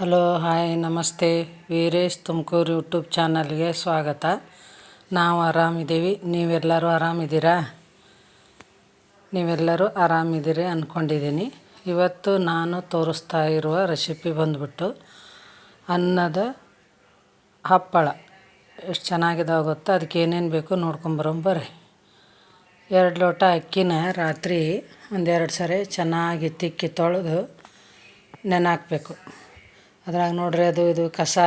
Hello, hi, ನಮಸ್ತೆ. Veeresh Tumakuru YouTube ಚಾನಲ್ಗೆ ಸ್ವಾಗತ. ನಾವು ಆರಾಮಿದ್ದೀವಿ. ನೀವೆಲ್ಲರೂ ಆರಾಮಿದ್ದೀರಾ? ನೀವೆಲ್ಲರೂ ಆರಾಮಿದ್ದೀರಿ ಅಂದ್ಕೊಂಡಿದ್ದೀನಿ ಇವತ್ತು ನಾನು ತೋರಿಸ್ತಾ ಇರುವ ರೆಸಿಪಿ ಬಂದ್ಬಿಟ್ಟು ಅನ್ನದ ಹಪ್ಪಳ. ಎಷ್ಟು ಚೆನ್ನಾಗಿದಾವೆ ಗೊತ್ತಾ? ಅದಕ್ಕೆ ಏನೇನು ಬೇಕು ನೋಡ್ಕೊಂಬರೋಣ ಬರ್ರಿ. ಎರಡು ಲೋಟ ಅಕ್ಕಿನ ರಾತ್ರಿ ಒಂದೆರಡು ಸರಿ ಚೆನ್ನಾಗಿ ತಿಕ್ಕಿ ತೊಳೆದು ನೆನೆ ಹಾಕ್ಬೇಕು. ಅದ್ರಾಗ ನೋಡ್ರಿ ಅದು ಇದು ಕಸ,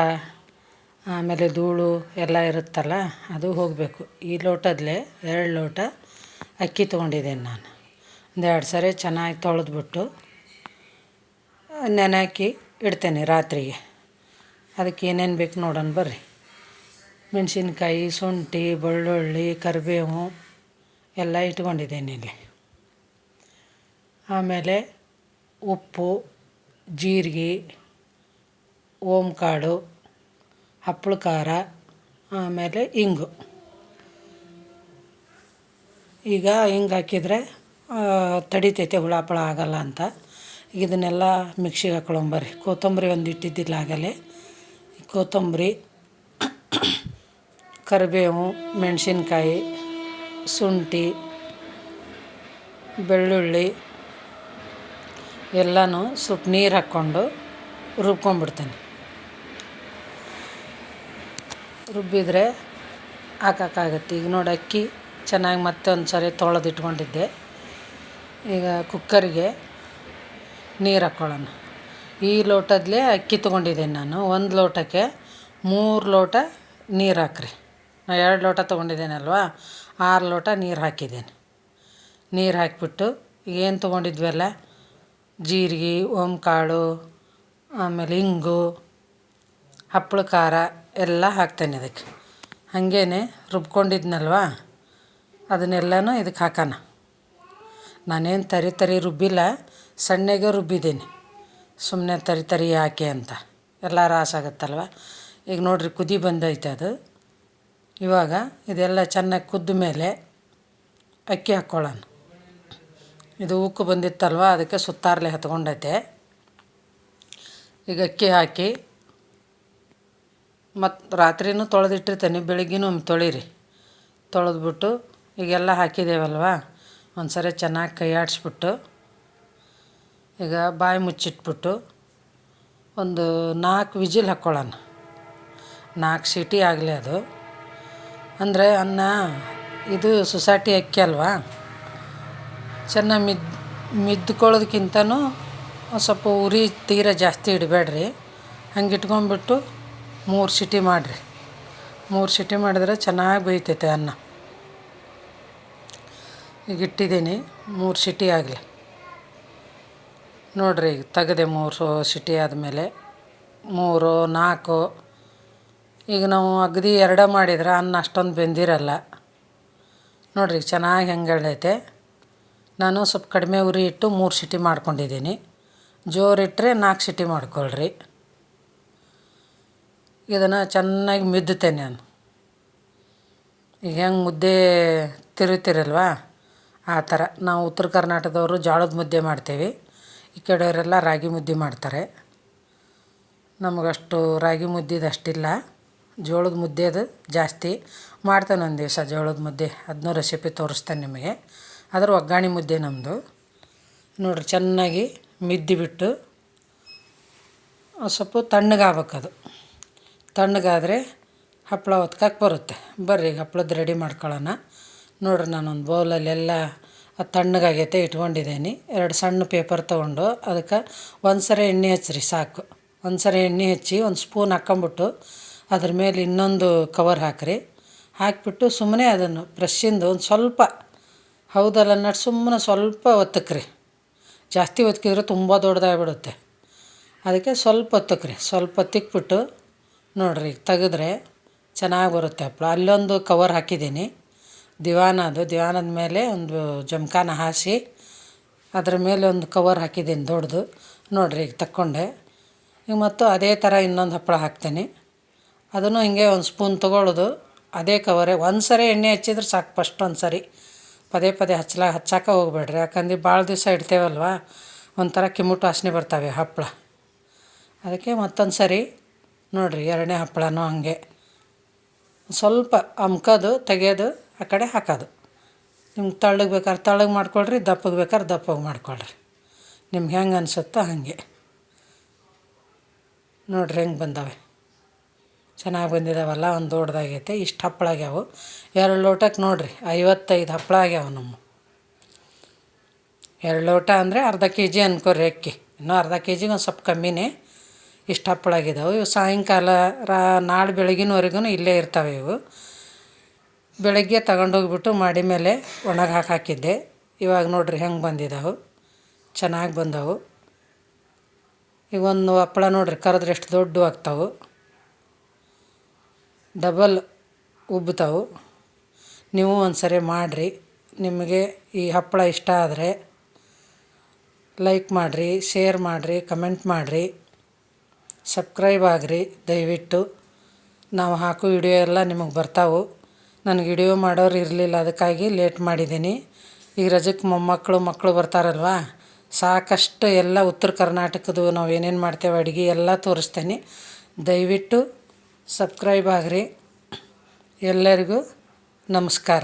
ಆಮೇಲೆ ಧೂಳು ಎಲ್ಲ ಇರುತ್ತಲ್ಲ, ಅದು ಹೋಗಬೇಕು. ಈ ಲೋಟದಲ್ಲೇ ಎರಡು ಲೋಟ ಅಕ್ಕಿ ತೊಗೊಂಡಿದ್ದೇನೆ ನಾನು. ಒಂದೆರಡು ಸರಿ ಚೆನ್ನಾಗಿ ತೊಳೆದ್ಬಿಟ್ಟು ನೆನೆ ಹಾಕಿ ಇಡ್ತೇನೆ ರಾತ್ರಿಗೆ. ಅದಕ್ಕೆ ಏನೇನು ಬೇಕು ನೋಡೋಣ ಬರ್ರಿ. ಮೆಣಸಿನ್ಕಾಯಿ, ಶುಂಠಿ, ಬೆಳ್ಳುಳ್ಳಿ, ಕರಿಬೇವು ಎಲ್ಲ ಇಟ್ಕೊಂಡಿದ್ದೇನೆ ಇಲ್ಲಿ. ಆಮೇಲೆ ಉಪ್ಪು, ಜೀರಿಗೆ ಓಮ್ ಕಾಳು ಹಪ್ಪಳ ಖಾರ, ಆಮೇಲೆ ಇಂಗು. ಈಗ ಹಿಂಗೆ ಹಾಕಿದರೆ ತಡಿತೈತೆ ಹಪ್ಪಳ ಆಗಲ್ಲ ಅಂತ. ಇದನ್ನೆಲ್ಲ ಮಿಕ್ಸಿಗೆ ಹಾಕ್ಕೊಂಬರ್ರಿ ಕೊತ್ತಂಬರಿ ಒಂದು ಇಟ್ಟಿದ್ದಿಲ್ಲ ಆಗಲೇ. ಕೊತ್ತಂಬರಿ, ಕರಿಬೇವು, ಮೆಣಸಿನ್ಕಾಯಿ, ಶುಂಠಿ, ಬೆಳ್ಳುಳ್ಳಿ, ಎಲ್ಲನೂ ಸ್ವಲ್ಪ ನೀರು ಹಾಕ್ಕೊಂಡು ರುಬ್ಕೊಂಡ್ಬಿಡ್ತೇನೆ. ರುಬ್ಬಿದರೆ ಹಾಕೋಕ್ಕಾಗತ್ತೆ. ಈಗ ನೋಡಿ ಅಕ್ಕಿ ಚೆನ್ನಾಗಿ ಮತ್ತೆ ಒಂದು ಸರಿ ತೊಳೆದಿಟ್ಕೊಂಡಿದ್ದೆ. ಈಗ ಕುಕ್ಕರಿಗೆ ನೀರು ಹಾಕ್ಕೊಳ್ಳೋಣ. ಈ ಲೋಟದಲ್ಲೇ ಅಕ್ಕಿ ತೊಗೊಂಡಿದ್ದೇನೆ ನಾನು. ಒಂದು ಲೋಟಕ್ಕೆ ಮೂರು ಲೋಟ ನೀರು ಹಾಕ್ರಿ. ನಾ ಎರಡು ಲೋಟ ತೊಗೊಂಡಿದ್ದೇನಲ್ವಾ ಆರು ಲೋಟ ನೀರು ಹಾಕಿದ್ದೇನೆ. ನೀರು ಹಾಕಿಬಿಟ್ಟು ಏನು ತೊಗೊಂಡಿದ್ವಲ್ಲ ಜೀರಿಗೆ, ಓಂಕಾಳು, ಆಮೇಲೆ ಇಂಗು, ಹಪ್ಪಳ ಖಾರ ಎಲ್ಲ ಹಾಕ್ತೇನೆ ಅದಕ್ಕೆ ಹಾಗೇನೆ ರುಬ್ಕೊಂಡಿದ್ನಲ್ವ? ಅದನ್ನೆಲ್ಲನೂ ಇದಕ್ಕೆ ಹಾಕೋಣ. ನಾನೇನು ತರಿ ತರಿ ರುಬ್ಬಿಲ್ಲ, ಸಣ್ಣಗೆ ರುಬ್ಬಿದ್ದೀನಿ. ಸುಮ್ಮನೆ ತರಿ ತರಿ ಹಾಕಿ ಅಂತ. ಎಲ್ಲ ರಾಸಾಗತ್ತಲ್ವ ಈಗ ನೋಡಿರಿ ಕುದಿ ಬಂದೈತೆ ಅದು. ಇವಾಗ ಇದೆಲ್ಲ ಚೆನ್ನಾಗಿ ಕುದ್ದ ಮೇಲೆ ಅಕ್ಕಿ ಹಾಕ್ಕೊಳ್ಳೋಣ. ಇದು ಉಕ್ಕು ಬಂದಿತ್ತಲ್ವ? ಅದಕ್ಕೆ ಸುತ್ತಾರಲೆ ಹತ್ಕೊಂಡೈತೆ. ಈಗ ಅಕ್ಕಿ ಹಾಕಿ ಮತ್ತು ರಾತ್ರಿನೂ ತೊಳೆದಿಟ್ಟಿರ್ತೇನೆ, ಬೆಳಿಗ್ಗೆನೂ ಒಮ್ಮೆ ತೊಳೀರಿ. ತೊಳೆದ್ಬಿಟ್ಟು ಈಗೆಲ್ಲ ಹಾಕಿದ್ದೇವಲ್ವಾ ಒಂದು ಸರಿ ಚೆನ್ನಾಗಿ ಕೈ ಆಡಿಸ್ಬಿಟ್ಟು, ಈಗ ಬಾಯಿ ಮುಚ್ಚಿಟ್ಬಿಟ್ಟು ಒಂದು ನಾಲ್ಕು ವಿಜಿಲ್ ಹಾಕ್ಕೊಳ್ಳೋಣ ನಾಲ್ಕು ಸೀಟಿ ಆಗಲಿ ಅದು. ಅಂದರೆ ಅನ್ನ ಇದು ಸೊಸೈಟಿ ಅಕ್ಕಿ ಅಲ್ವಾ? ಚೆನ್ನಾಗಿ ಮಿದ್ ಮಿದ್ಕೊಳ್ಳೋದಕ್ಕಿಂತನೂ ಸ್ವಲ್ಪ ಉರಿ ತೀರ ಜಾಸ್ತಿ ಇಡಬೇಡ್ರಿ. ಹಂಗೆ ಇಟ್ಕೊಂಡ್ಬಿಟ್ಟು ಮೂರು ಸಿಟಿ ಮಾಡಿರಿ. ಮೂರು ಸಿಟಿ ಮಾಡಿದ್ರೆ ಚೆನ್ನಾಗಿ ಬೇಯ್ತೈತೆ ಅನ್ನ. ಈಗ ಇಟ್ಟಿದ್ದೀನಿ, ಮೂರು ಸಿಟಿ ಆಗಲಿ. ನೋಡಿರಿ, ಈಗ ತೆಗೆದೆ ಮೂರು ಸಿಟಿ ಆದಮೇಲೆ, ಮೂರು, ನಾಲ್ಕು. ಈಗ ನಾವು ಅಗದಿ ಎರಡೇ ಮಾಡಿದ್ರೆ ಅನ್ನ ಅಷ್ಟೊಂದು ಬೆಂದಿರಲ್ಲ. ನೋಡಿರಿ ಚೆನ್ನಾಗಿ ಹೆಂಗೆ ನಾನು ಸ್ವಲ್ಪ ಕಡಿಮೆ ಉರಿ ಇಟ್ಟು ಮೂರು ಸಿಟಿ ಮಾಡ್ಕೊಂಡಿದ್ದೀನಿ. ಜೋರಿಟ್ಟರೆ ನಾಲ್ಕು ಸಿಟಿ ಮಾಡ್ಕೊಳ್ರಿ. ಇದನ್ನು ಚೆನ್ನಾಗಿ ಮಿದ್ದುತ್ತೇನೆ ನಾನು. ಈಗ ಹೆಂಗೆ ಮುದ್ದೆ ತಿರುತ್ತಿರಲ್ವಾ ಆ ಥರ. ನಾವು ಉತ್ತರ ಕರ್ನಾಟಕದವರು ಜೋಳದ ಮುದ್ದೆ ಮಾಡ್ತೇವೆ. ಈ ಕಡೆಯವರೆಲ್ಲ ರಾಗಿ ಮುದ್ದೆ ಮಾಡ್ತಾರೆ. ನಮಗಷ್ಟು ರಾಗಿ ಮುದ್ದೆದು ಅಷ್ಟಿಲ್ಲ. ಜೋಳದ ಮುದ್ದೆ ಅದು ಜಾಸ್ತಿ. ಮಾಡ್ತೇನೆ ಒಂದು ದಿವಸ ಜೋಳದ ಮುದ್ದೆ. ಅದನ್ನೂ ರೆಸಿಪಿ ತೋರಿಸ್ತೇನೆ ನಿಮಗೆ. ಅದರ ಒಗ್ಗಾಣಿ ಮುದ್ದೆ ನಮ್ಮದು ನೋಡಿರಿ, ಚೆನ್ನಾಗಿ ಮಿದ್ದಿಬಿಟ್ಟು ಸ್ವಲ್ಪ ತಣ್ಣಗಾಗ್ಬೇಕದು. ತಣ್ಣಗಾದರೆ ಹಪ್ಪಳ ಹೊತ್ಕಕ್ಕೆ ಬರುತ್ತೆ. ಬರ್ರಿ, ಈಗ ಹಪ್ಳದ್ದು ರೆಡಿ ಮಾಡ್ಕೊಳ್ಳೋಣ ನೋಡಿರಿ, ನಾನೊಂದು ಬೌಲಲ್ಲೆಲ್ಲ ಅದು ತಣ್ಣಗಾಗೈತೆ ಇಟ್ಕೊಂಡಿದ್ದೀನಿ. ಎರಡು ಸಣ್ಣ ಪೇಪರ್ ತೊಗೊಂಡು ಅದಕ್ಕೆ ಒಂದು ಸರಿ ಎಣ್ಣೆ ಹಚ್ಚಿರಿ ಸಾಕು. ಒಂದು ಸರಿ ಎಣ್ಣೆ ಹಚ್ಚಿ ಒಂದು ಸ್ಪೂನ್ ಹಾಕ್ಕೊಂಬಿಟ್ಟು ಅದ್ರ ಮೇಲೆ ಇನ್ನೊಂದು ಕವರ್ ಹಾಕಿರಿ. ಹಾಕಿಬಿಟ್ಟು ಸುಮ್ಮನೆ ಅದನ್ನು ಬ್ರಷಿಂದು ಒಂದು ಸ್ವಲ್ಪ, ಹೌದಲ್ಲ ನಟ್ ಸುಮ್ಮನೆ ಸ್ವಲ್ಪ ಒತ್ತಕ್ರಿ ಜಾಸ್ತಿ ಒತ್ತಿದ್ರೆ ತುಂಬ ದೊಡ್ಡದಾಗ್ಬಿಡುತ್ತೆ. ಅದಕ್ಕೆ ಸ್ವಲ್ಪ ಒತ್ತಕ್ರಿ ಸ್ವಲ್ಪ ತಿಕ್ಬಿಟ್ಟು ನೋಡಿರಿ, ತೆಗೆದ್ರೆ ಚೆನ್ನಾಗಿ ಬರುತ್ತೆ. ಹಪ್ಪಳ ಅಲ್ಲೊಂದು ಕವರ್ ಹಾಕಿದ್ದೀನಿ. ದಿವಾನ ಅದು ದಿವಾನದ ಮೇಲೆ ಒಂದು ಜಮಖಾನ ಹಾಸಿ, ಅದ್ರ ಮೇಲೆ ಒಂದು ಕವರ್ ಹಾಕಿದ್ದೀನಿ ದೊಡ್ಡದು ನೋಡಿರಿ, ಈಗ ತಕ್ಕೊಂಡೆ. ಈಗ ಮತ್ತು ಅದೇ ಥರ ಇನ್ನೊಂದು ಹಪ್ಪಳ ಹಾಕ್ತೀನಿ. ಅದನ್ನು ಹಿಂಗೆ ಒಂದು ಸ್ಪೂನ್ ತೊಗೊಳ್ಳೋದು ಅದೇ ಕವರೇ ಒಂದು ಸರಿ ಎಣ್ಣೆ ಹಚ್ಚಿದ್ರೆ ಸಾಕು ಫಸ್ಟ್ ಒಂದು ಸರಿ ಪದೇ ಪದೇ ಹಚ್ಚಲ ಹಚ್ಚಾಕ ಹೋಗ್ಬೇಡ್ರಿ. ಯಾಕಂದ್ರೆ ಭಾಳ ದಿವಸ ಇಡ್ತೇವಲ್ವ? ಒಂಥರ ಕಿಮ್ಮುಟು ವಾಸನೆ ಬರ್ತವೆ ಹಪ್ಪಳ ಅದಕ್ಕೆ ಮತ್ತೊಂದು ಸರಿ ನೋಡಿರಿ ಎರಡನೇ ಹಪ್ಪಳನೂ ಹಾಗೆ. ಸ್ವಲ್ಪ ಅಮ್ಕೋದು ತೆಗೆಯೋದು ಆ ಕಡೆ ಹಾಕೋದು. ನಿಮ್ಗೆ ತಳ್ಳಗೆ ಬೇಕಾದ್ರೆ ತಳ್ಳಗೆ ಮಾಡ್ಕೊಳ್ರಿ, ದಪ್ಪಗೆ ಬೇಕಾದ್ರೆ ದಪ್ಪಗೆ ಮಾಡ್ಕೊಳ್ರಿ. ನಿಮ್ಗೆ ಹೆಂಗೆ ಅನಿಸುತ್ತೋ ಹಾಗೆ. ನೋಡ್ರಿ ಹೆಂಗೆ ಬಂದವೆ. ಚೆನ್ನಾಗಿ ಬಂದಿದ್ದಾವಲ್ಲ ಒಂದು ದೊಡ್ಡದಾಗೈತೆ ಇಷ್ಟು ಹಪ್ಪಳ ಆಗ್ಯಾವು. ಎರಡು ಲೋಟಕ್ಕೆ ನೋಡಿರಿ, ಐವತ್ತೈದು ಹಪ್ಪಳ ಆಗ್ಯಾವ ನಮ್ಮ. ಎರಡು ಲೋಟ ಅಂದರೆ ಅರ್ಧ ಕೆ ಜಿ ಅನ್ಕೋರಿ ಅಕ್ಕಿ. ಇನ್ನೂ ಅರ್ಧ ಕೆ ಜಿಗೆ ಒಂದು ಸ್ವಲ್ಪ ಕಮ್ಮಿನೇ. ಇಷ್ಟು ಹಪ್ಪಳ ಆಗಿದ್ದಾವೆ ಇವು ಸಾಯಂಕಾಲ ರಾ ನಾಳೆ ಬೆಳಗಿನವರೆಗೂ ಇಲ್ಲೇ ಇರ್ತವೆ ಇವು. ಬೆಳಗ್ಗೆ ತಗೊಂಡೋಗ್ಬಿಟ್ಟು ಮಾಡಿ ಮೇಲೆ ಒಣಗಿ ಹಾಕಿ ಹಾಕಿದ್ದೆ. ಇವಾಗ ನೋಡ್ರಿ ಹೆಂಗೆ ಬಂದಿದ್ದಾವೆ ಚೆನ್ನಾಗಿ ಬಂದವು. ಈಗ ಒಂದು ಹಪ್ಪಳ ನೋಡ್ರಿ ಕರೆದ್ರೆ ಎಷ್ಟು ದೊಡ್ಡ ಆಗ್ತಾವೆ. ಡಬಲ್ ಉಬ್ಬುತ್ತವು ನೀವು ಒಂದು ಸರಿ ಮಾಡಿರಿ. ನಿಮಗೆ ಈ ಹಪ್ಪಳ ಇಷ್ಟ ಆದರೆ ಲೈಕ್ ಮಾಡಿರಿ, ಶೇರ್ ಮಾಡಿರಿ, ಕಮೆಂಟ್ ಮಾಡಿರಿ. ಸಬ್ಸ್ಕ್ರೈಬ್ ಆಗಿರಿ, ದಯವಿಟ್ಟು. ನಾವು ಹಾಕೋ ವಿಡಿಯೋ ಎಲ್ಲ ನಿಮಗೆ ಬರ್ತಾವೆ. ನನಗೆ ವಿಡಿಯೋ ಮಾಡೋರು ಇರಲಿಲ್ಲ, ಅದಕ್ಕಾಗಿ ಲೇಟ್ ಮಾಡಿದ್ದೀನಿ. ಈಗ ರಜಕ್ಕೆ ಮೊಮ್ಮಕ್ಕಳು, ಮಕ್ಕಳು ಬರ್ತಾರಲ್ವಾ? ಸಾಕಷ್ಟು ಎಲ್ಲ ಉತ್ತರ ಕರ್ನಾಟಕದ್ದು ನಾವು ಏನೇನು ಮಾಡ್ತೇವೆ, ಅಡುಗೆ ಎಲ್ಲ ತೋರಿಸ್ತೇನೆ. ದಯವಿಟ್ಟು ಸಬ್ಸ್ಕ್ರೈಬ್ ಆಗಿರಿ. ಎಲ್ಲರಿಗೂ ನಮಸ್ಕಾರ.